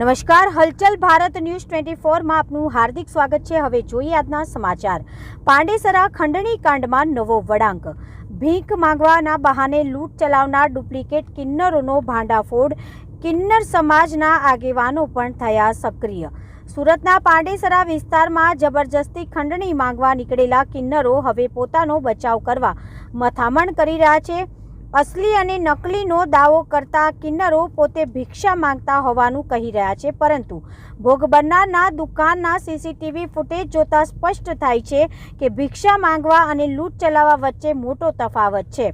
નમસ્કાર. હલચલ Bharat news twenty ફોરમાં આપનું હાર્દિક સ્વાગત છે. હવે જોઈએ આજના સમાચાર. પાંડેસરા ખંડણી કાંડમાં નવો વળાંક. ભીખ માંગવાના બહાને લૂંટ ચલાવનાર ડુપ્લિકેટ કિન્નરોનો ભાંડાફોડ. કિન્નર સમાજના આગેવાનો પણ થયા સક્રિય. સુરતના પાંડેસરા વિસ્તારમાં જબરજસ્તી ખંડણી માંગવા નીકળેલા કિન્નરો હવે પોતાનો બચાવ કરવા મથામણ કરી રહ્યા છે. અસલી અને નકલીનો દાવો કરતા કિન્નરો પોતે ભિક્ષા માંગતા હોવાનું કહી રહ્યા છે, પરંતુ ભોગ બનનારના દુકાનના સીસીટીવી ફૂટેજ જોતા સ્પષ્ટ થાય છે કે ભિક્ષા માંગવા અને લૂંટ ચલાવવા વચ્ચે મોટો તફાવત છે.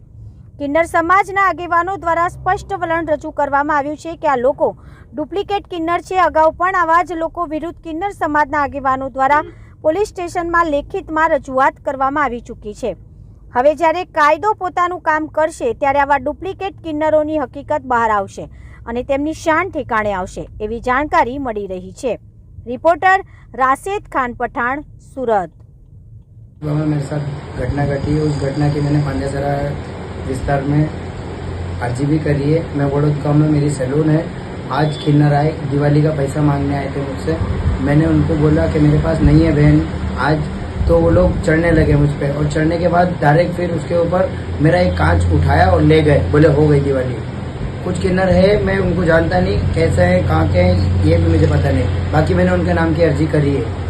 કિન્નર સમાજના આગેવાનો દ્વારા સ્પષ્ટ વલણ રજૂ કરવામાં આવ્યું છે કે આ લોકો ડુપ્લિકેટ કિન્નર છે. અગાઉ પણ આવા જ લોકો વિરુદ્ધ કિન્નર સમાજના આગેવાનો દ્વારા પોલીસ સ્ટેશનમાં લેખિતમાં રજૂઆત કરવામાં આવી ચૂકી છે. હવે જ્યારે કાયદો પોતાનું કામ કરશે ત્યારે આવા ડુપ્લિકેટ કિન્નરોની હકીકત બહાર આવશે અને તેમની શાન ઠેકાણે આવશે એવી જાણકારી મળી રહી છે રિપોર્ટર રાશેદ ખાન પઠાણ સુરત गाँव में मेरे साथ घटना घटी उस घटना की मैंने पांडेसरा विस्तार में अर्जी भी करी है मैं वड़ोद गाँव में मेरी सैलून है आज किन्नर आए दिवाली का पैसा मांगने आए थे मुझसे मैंने उनको बोला कि मेरे पास नहीं है बहन आज तो वो लोग चढ़ने लगे मुझ पर और चढ़ने के बाद डायरेक्ट फिर उसके ऊपर मेरा एक कांच उठाया और ले गए। बोले, हो गई दिवाली। कुछ किन्नर है, मैं उनको जानता नहीं, कैसे है, कहाँ के हैं, ये भी मुझे पता नहीं। बाकी मैंने उनके नाम की अर्जी करी है।